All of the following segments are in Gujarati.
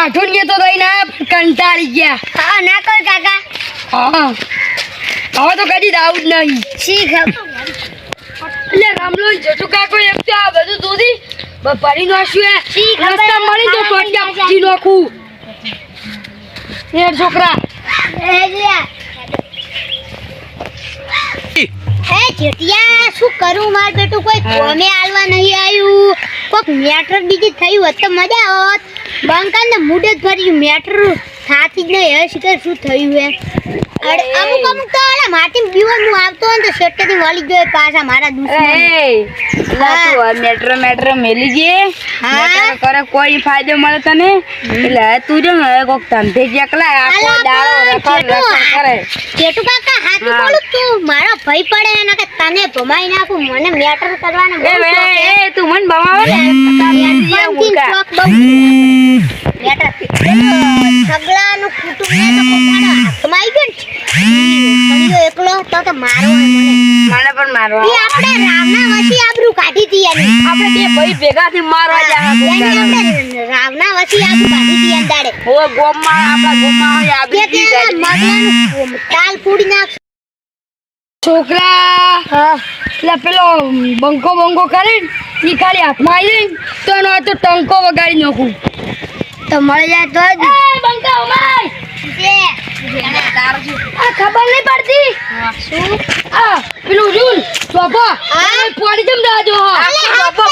આઠું તો લઈને આયા કંટાળી ગયા. હા ના કર કાકા. હા. હવે તો કદી દાવું જ નહીં શીખ એટલે રામલો જટુ કાકો એમ તો આ બધું દૂધી. બપારી નાખ્યું ખબર? રસ્તા મળી તો ટોટિયા પૂછી નાખું. એ છોકરા. એ એ જેઠિયા શું કરું? માર બેટું કોઈ કોમે આલવા નહીં આવ્યું. કોક મેટર બીજી થયું હોત તો મજા આવત. બંકાને મૂડ જ ભર્યું મેટર. થાતી જ નહીં હવે શીખર શું થયું હે? અરે અમુક અમુક તો અરે માટી બીવન હું આવતો હોય તો શેટરી વળી ગયો પાછા મારા દુશ્મન. મેટ્રો મેટ્રો મેલી ગયે હા. મેટ્રો કરે કોઈ ફાયદો મળે તને? એટલે તું જો હવે કોક ધંધે એકલા આખો અલા દાડો રખડ રખડ કરે. કેટુ કાકા હાથી બોલું તું મારો ભય પડે એના કે તને ભમાઈ નાખું મને મેટર કરવાનો. એ તું મને ભમાવે ને? સગલાનું કુટુંબ એકલો છોકરા એટલે પેલો બંકો બંકો કરે ને ખાલી હાથમાં આવી તો એનો તો ટંકો વગાડી નાખું. તો મળી જાય તો જ. બંકા ઉમાય! આ ખબર નહીં પડતી. શું? આ પેલું રૂલ ચોપો? પોડી જમ દાજો ચોપો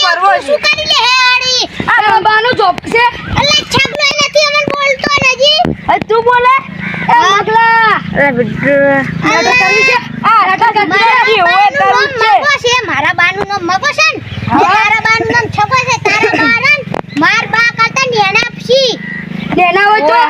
પરવો. શું કરી લે હેડી આ બાબાનો ચોપ છે. અલે છગલો નથી અમન બોલતો ને હજી. હવે તું બોલે? એ મગલા અરે બિડ્ડુ અલે. કરી છે. આ રટા કરી છે મારા બાનું નામ મગો છે ને. હા. ને તારા બાનું નામ છગો છે, તારા બા ને માર બા કરતા નેના પસી. દેના હોય તો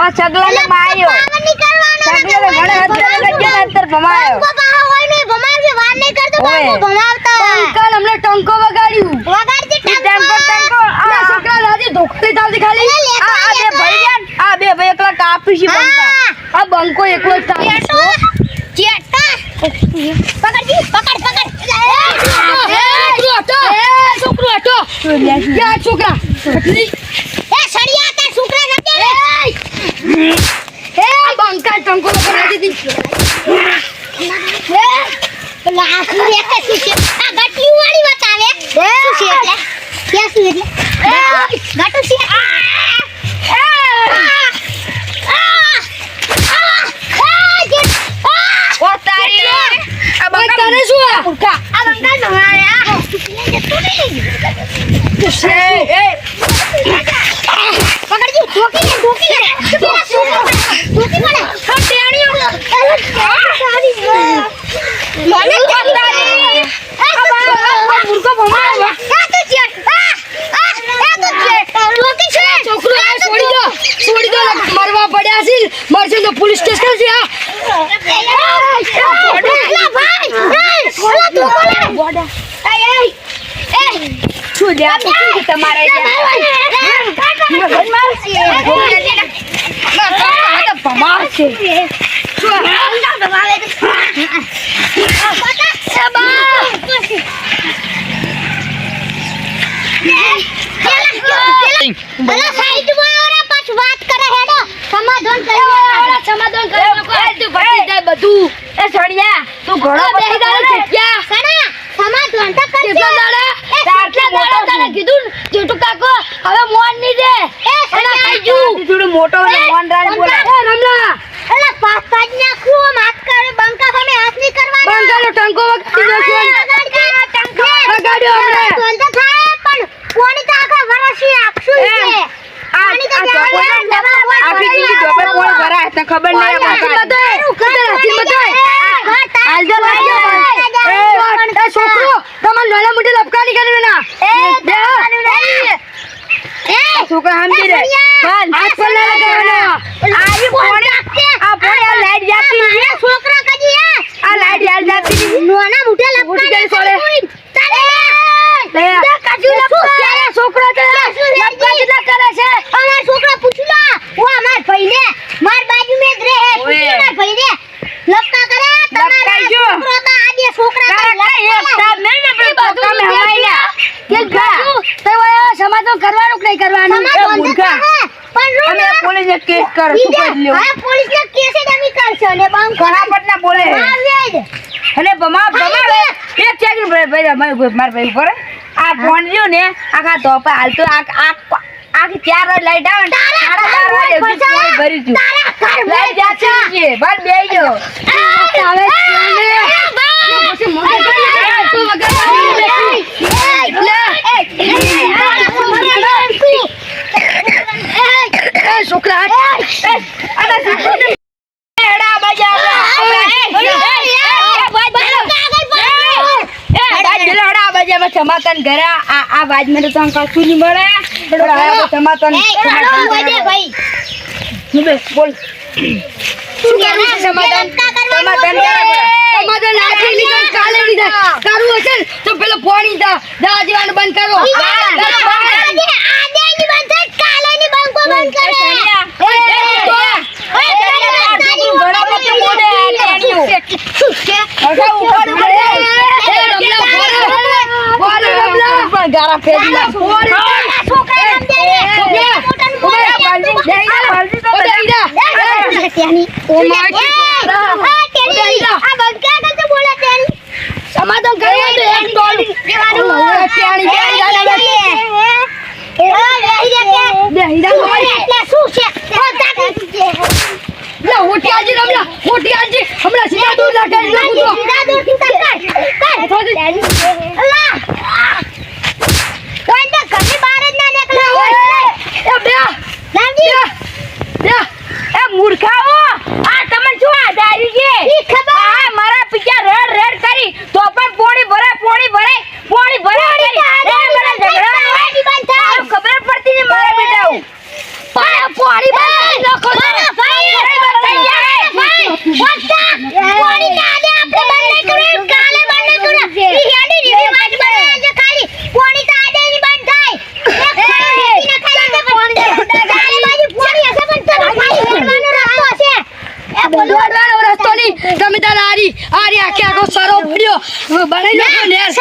હવે સગલા અલે ને માયો પાવન નહીં કરવાનો ને સગલા ને ઘણે હજાર લગ્યા ને અંતર ભમાયો બંકો પાહો હોય ને ભમાવજે, વાર નહીં કરતો ઓય. બંકો ભમાવતા. અંકલ હમણે ટંકો વગાડ્યું વગાડજે ટેમ્પો ટંકો. ટેમ્પો આ છોકરા રાજી ધોખલી ચાલતી ખાલી અલે લેતો, આ આ બે લેતો. ભાઈ રહ્યા ને, આ બે ભાઈ એકલા કાપી છે બંકા હા. આ બંકો એકલો જ ચાલે જેઠો, જેઠા. પકડજી, પકડ, પકડ. એ છોકરો હતો ક્યાં છોકરા એટલી એ સળિયા તાર છોકરા નથી એ બંકા ટંકો વગાડી દીધી હે? પેલા આ શું શું છે? આ ગટલી વાળી બતાવે. શું છે એટલે? ક્યાં શું એટલે? ગટુ છે. આ! આ! બંકા આ એ એ પકડજી, ઠોકી લે, ઠોકી લે. પેલા શું કરે? ઠોકી પડે. આ ટેણીઓ અરે, સારી વાત. મને કેમ તારી? આ બંકા આ મૂર્ખો ભમાયો આ તો જેઠ. આ! આ! આ તો જેઠ. ઠોકી છે. છોકરો આ છોડી દો છોડી દો ને મરવા પડ્યા છે મરશે તો પોલીસ સ્ટેશન છે આ અલા ભાઈ, ભાઈ, અલા તું કોને? શું લે આ તો શું છે તમારે મગજ મારશે આ તો ભમાશે અલા સાઈડમાં આવરા પાછું વાત કરે હેડો સમાધાન કરી સમાધાન કરી નાખો આ તો પતી જાય બધું એ સળિયા તું ઘણો દાડે સણા સમાધાન તો કરજે કેટલા દાડા તને કીધું ને, કાકો હવે મોનની દે એ એના સણા થોડું મોટો ને મોન રાજ બોલે. પાસ પાસ નાખું આમ હાથ કરે બંકા સામે હાથ નહીં કરવાનો. બંકાનો ટંકો વગાડી દો છું વગાડ્યો હમણાં. ધોલ તો થાય પણ કોણી તો આખા વરસી આપશું એ, છે આ પાણી તો આ જવા ચોપડે દે, જવા દે. આખી જિંદગી ચોપડે કોણ ભરાય તને ખબર નહીં આ હાથી બતાય. બતાય. હાથી બતાય. ઘર તારે હાલ જો, હાલ જો. એ, એ, એ છોકરો તમારે નાના મોટી લપકારી કરવી ના એ, બે. એ, છોકરા સમજી લે છોકરિયા. ચાલ, હાથ પર ના લગાવવાનો. આ ઈ કોણ નાખશે? આ પોણી આ લાઈટ જાતી મારા છોકરા કજી હે આ લાઈટ યાર જાતી નોના મોઢે તો હવે સમાધાન કરવાનું કે નહીં કરવાનું સમાધાન તો મૂર્ખા. કરે, પણ જો અમે ને, પોલીસને કેસ કર શું કરી લ્યો. હા, પોલીસને કેસ જ અમે કરશો ને બંધ ફટાફટ ના બોલે. અને બમા બમા એ ચેક ભાઈ ભાઈ મારે ભાઈ ઉપર. આ ફોન રહ્યો ને આખા ધોપા હાલતો આ આ આખી ચાર વાગે લાઈટ આવે ને તારા સાડા વાગે પાણી ભરી છું લાઈટ જાતી છે બસ બેહી જાઓ આવે પછી મોઢે કરી તું વગર એ છોકરા હટ. અને સાસુ હેડા બાજા આપણે એ બાજ પેલો હેડા સમાતન ઘરે આ આ મને તો તને કશું નહીં મળે. પેલો હેડા સમાતન શું બે? બોલ. શું કરવું છે સમાધાન સમાધાન સમાધાન આજે લીધા કાલે લીધા કરવું હશે ને તો પેલો ફોન દા. દા દેવાનું બંધ કરો. અચ્છા, ઉપર ઉપર. એ રમલા ફોન ફોન રમલા પણ ગારા ફેરી નાખ. સમાધાન કરવા તો એક ટોળી અત્યાણી બે હીરા લા હોટી આજી રમલા હોટી આજી હમણાં સીધા દૂર લાગે એ બે બે એ મૂર્ખાઓ આ તમે શું આધારી છે ઈ ખબર. આ મારા પિતા રેડ રેડ કરી તો પણ પોણી ભરે પોણી ભરે પોણી ભરે કરી. એ મને ઝઘડા હોય. આમ ખબર પડતી નહીં મારા બેટાઓ. પાણી પાણી બંધ નાખો દોડવાનો રસ્તો નહીં તમે તાર આરી આરી આખે આખો સરો પડ્યો હવે બનાવી નાખો ને યાર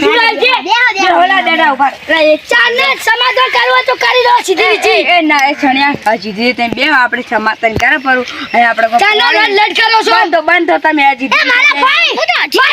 શું લાગે? જે ઊભા રહે. એ સમાધાન કરવો તો કરી દો સીધી એ- એ ના એ છણ્યા હજી દીધી તેમ બે આપણે સમાધાન કરે પરું અને આપણે પોણી- લડ કરો છો. બંધ તો બંધ તમે હજી ધીરે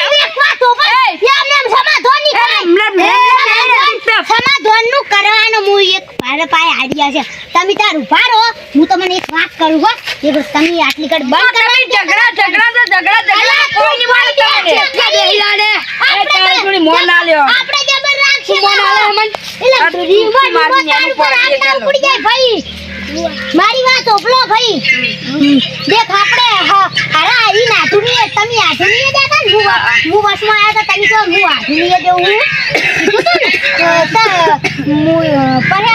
સમાધાનનું કરવાનું હું એક મારા પાસે આઈડિયા છે. તમે તાર ઊભા રહો. હું તમને એક વાત કરું હો. એ તમે આટલી કડ બંધ કરવાની ઝઘડા ઝઘડા તો ઝઘડા ઝઘડા કોઈ નહીં મારે તમને. એટલા બેહીલાને એ તારે થોડી મોન ના લ્યો. આપણે જબર રાખીએ મોન આલે અમન એટલે આ તો રીમો તું મારી રીમો તારું ન્યાનું પર પડે, આટલા ઉપડી જાય ભાઈ મારી વાત ઓપલો ભાઈ દેખ આપણે હા અરે ઈ નાધુનીએ તમે આધુનીએ દેખા ને હું વસમાં આયા તા તમે કહો, હું તો હું પણ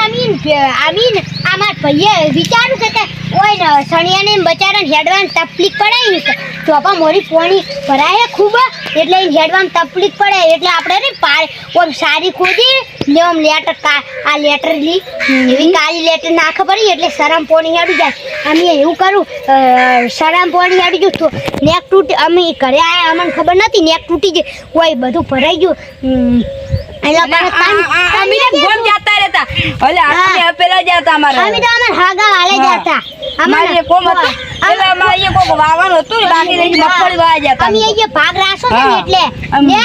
અમીન આમાં ભાઈએ વિચાર્યું કે ઓય ને, સણિયાને બચારાને હેડવાન તકલીફ પડે ને ચોપા મોરી પોણી ભરાય ખૂબ, એટલે હેડવાન તકલીફ પડે. એટલે આપણે ને પાર ઓમ સારી ખોદી, ને ઓમ કા આ લેટર લી. એવી કાળી લેટર નાખ પડી એટલે સરમ પોણી હેડી જાય. અમે એવું કરું અ, સરમ પોણી હેડી ગયું તો નેક તૂટી અમે ઘરે આવ્યા અમને ખબર નથી નેક તૂટી ગઈ. કોઈ બધું ભરાઈ ગયું. અમે ને ગોમ જાતા રહેતા. ઓલે અમે પેલા જતા અમારે. અમે તો અમાર હાગા વાલે હા. અમારે કોમ હતું. એટલે અમારે કોક વાવવાનું હતું બાકી રહી મગફળી વાયા જતા. અમે અહીંયા ભાગ રાસો ને એટલે. ને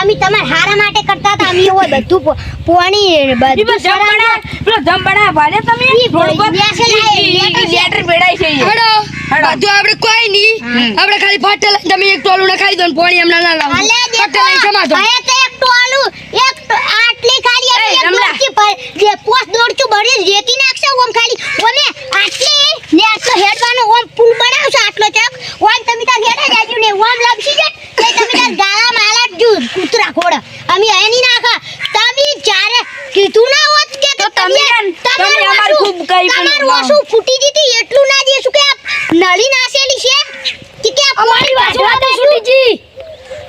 અમે તમારા હારા માટે કરતા હતા. અમે હોય બધું પોણી બધું બસ જમ બના પેલો જમ ભાલે તમે? ઈ લેટર લેટર છે હેડો. આપણે કોઈ નહીં. આપણે ખાલી ફાટેલા તમે એક ટોલું ને ખાઈ દો ને પોણી એમના ના લાવો. ફાટેલ સમાધો તો એક આટલી ખાલી એક. દોડકી પર જે પોસ દોડચું ભરી રેતી નાખશે ઓમ ખાલી. ઓમે આટલી? ને આટલો હેડવાનો ઓમ પુલ બનાવશો આટલો ચક? ઓમ તમે તાર હેડે જાજો ને ઓમ લપસી જાય તે તમે તાર ગાળા માલા જુ કૂતરા ખોડા અમે અહીં નહીં નાખા. તમે જ્યારે કીધું ના હોત કે તો તમે તમે અમાર ખૂબ કઈ પણ તમારું ઓસું ફૂટી દીધી એટલું ના દેશું કે આપ નળી નાસેલી છે? કે કે અમારી વાત છૂટી જી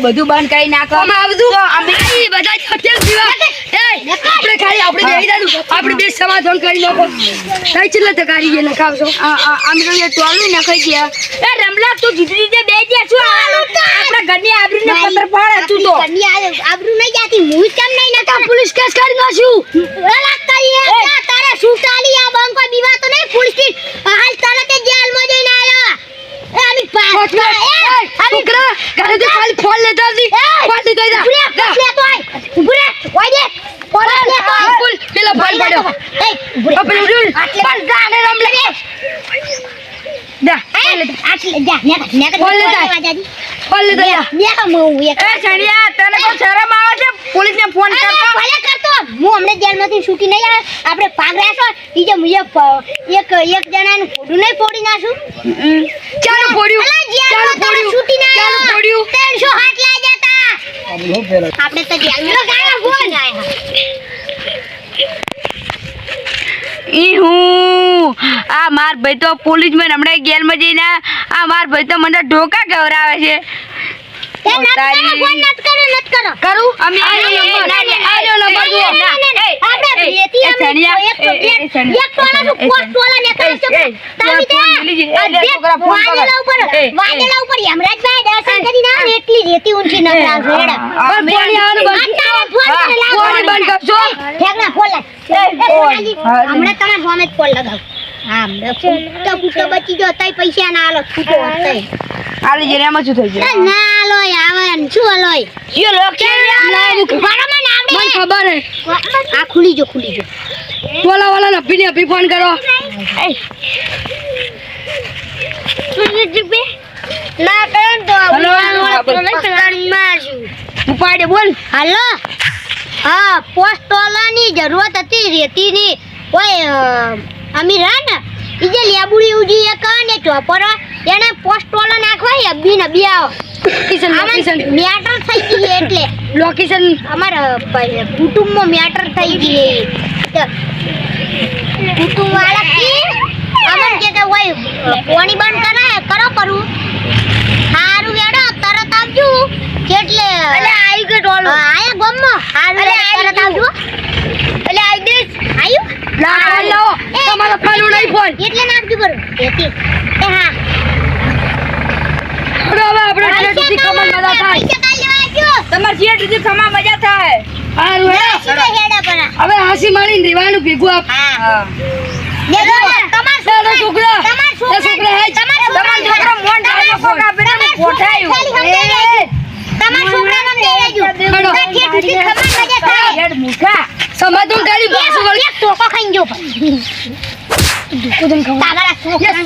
નાખ્યો બધું બંધ કરી નાખો. આમાં આ અમે બધા જ હોટેલ પીવા એ આપણે ખાલી આપણે જઈ જાનું આપણે બે સમાધાન કરી નાખો. કઈ ચિલ્લા તો કરી નખાવશો નખાવજો આમ તો એ ટોલું નખાઈ ગયા. એ રમલા તું જીતી જે બે ગયા છું આપણા ઘરની આબરૂને પત્ર પાડ તું તો. ઘરની આબરૂ નહીં જાતી. હું જ કેમ નહીં નતા પોલીસ કેસ કરી નાખ્યું અલા તારી એ. જા, તારે શું ચાલી? આ બંકો બીવા તો નહીં? ફૂલતી હાલ તરત જ જેલમાં જઈને આયો. ફોન તને શરમ આવે છે. પોલીસને ફોન અરે, કરતો. ભલે કરતો. હું હમણાં જેલમાંથી છૂટી નહીં આવે આપણે ભાગ રાખ્યો ઈ જે મુએ એક એક જણાનું ફોટું નહીં ફોડી નાખું. ચાલો પડ્યું. ચાલુ પડ્યું. ચાલો આવ્યો. ફોડ્યું ત્રણસો હાથ લાગ્યા તા. આપણે તો ફોન ઈ હું. આ માર ભાઈ તો પોલીસ મેં હમણાં ગેરમાં જઈને આ માર ભાઈ તો મને ઢોકા ગવરાવે છે. એટલી રેતી ઊંચી ન કરાવશો, હેડો. પણ પોણી આવવાનું બંધ અત્યારે ફોન હા, કરે, લાવો. પોણી બંધ કરશો ઠેકના ફોન લાગ. એ, ફોન. સોનાજી, હા, હમણાં તમારા ફોન જ ફોન લગાવ. ફૂટતો ફૂટતો બચી ગયો, તોય પૈસા ના આલો, હોત તોય. આલી જઈને શું થઈ ના, ગયું? ના આલોય, આવે ને, શું આલોય? યો લોક બરાબર ને આવડે? મને ખબર હે. આ ખુલી જો ખુલી જો. ને ને ફોન કરો. ના બેન તો હલો. ઉપાડે બોલ. હાલો? હા પોસ્ટ ટોલાની જરૂરત હતી રેતીની ઓય અ, અમીર હા ને ઈ જે લેબુડી ઉજી એક ને ચોપર એને પોસ્ટ ટોલા નાખવા બી ને બી આવો લોકેશન લોકેશન મેટર થઈ ગઈ એટલે. લોકેશન અમારા કુટુંબમાં મેટર થઈ ગઈ કુટુંબ વાળા કી અમન કે કે ઓય પાણી બંધ કરાય કરો કરું હારું વેડો તરત આવજો. એટલે એટલે આવી ગયો ટોલો આયા ગમમાં હારું તરત આવજો. એટલે આવી દઈશ આયુ? લાવો લાવો તમારો ફાલું નહીં ફોન એટલે નાખજો કરું? એથી એ હા. હવે આપણે ટ્રેન સુધી કમર મજા થાય. પૈસા કાઢી લેવા આવજો. તમાર જે ખમા મજા થાય. હે. પર. હવે હાસી મારીને રીવાનું ભેગું આપ. હા. તમાર છોકરા. તમાર છોકરા હે. તમાર છોકરા મોન ને તમાર છોકરાને દેજો હેડો. તાર ઠેઠ મજા થાય. હેડ મૂઠા. સમાધાન કરી પાછું વળી ટોકો ખાઈને જો. તાગડા છોકરા